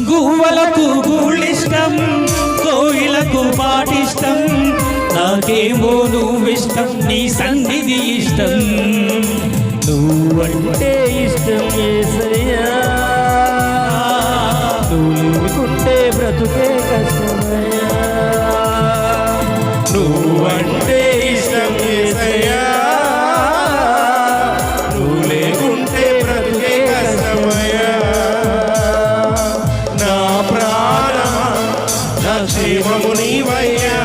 గువ్వలకు గూళ్ళిష్టం కోయిలకు పాటిష్టం. నాకేమో నువ్విష్టం నీ సన్నిధి ఇష్టం. నువ్వంటే ఇష్టం ఏసయ్యా. నువ్వు బ్రతుకే కష్టమయ్యా. నువ్వంటే నా క్షేమము నీవయ్యా.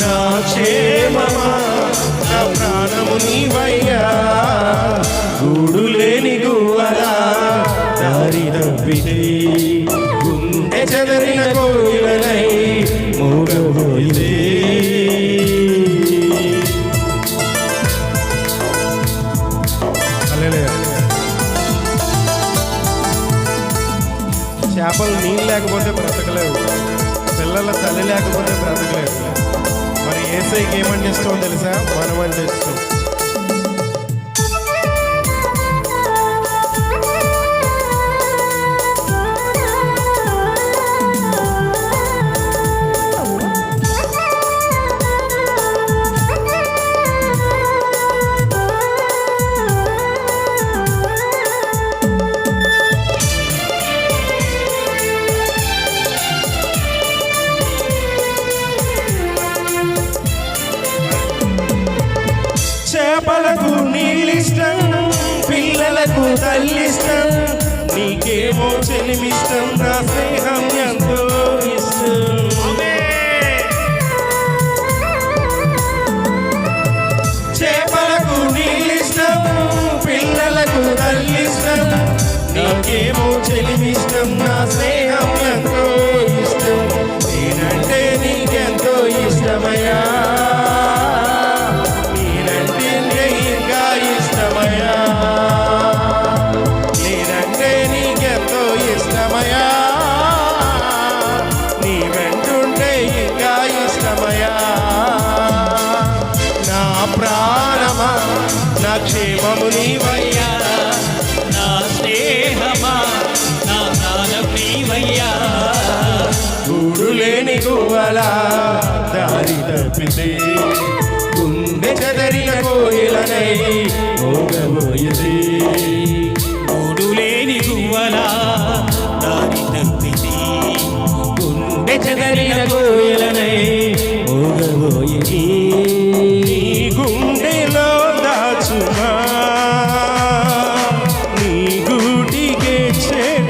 నా క్షేమమా నా ప్రాణము నీవయ్యా. గూడు లేని గువ్వలా దారి తప్పితే గుండె చెదరిన కోయిలనై చేపలు నీళ్ళు లేకపోతే బ్రతకలేవు. పిల్లల తల్లి లేకపోతే బ్రతకలేవు మరి ఏసైకి ఏమంటే ఇష్టం తెలుసా? మనం అంటే చేపలకు నీళ్ళిష్టం పిల్లలకు తల్లిష్టం. నీకేమో చెలిమిష్టం నా స్నేహం ఎంతో. ఇష్టమయ్యా నా ప్రాణమా? నా క్షేమము నీవయ్యా? నా స్నేహమా? నా ప్రాణం నీవయ్యా? గూడు లేని గువ్వలా దారి తప్పితే గుండె చదరిన కోయిలనై మోగబోయేది గూడు లేని గువ్వలా దారి తప్పితే గుండె చదరిన కోయలనై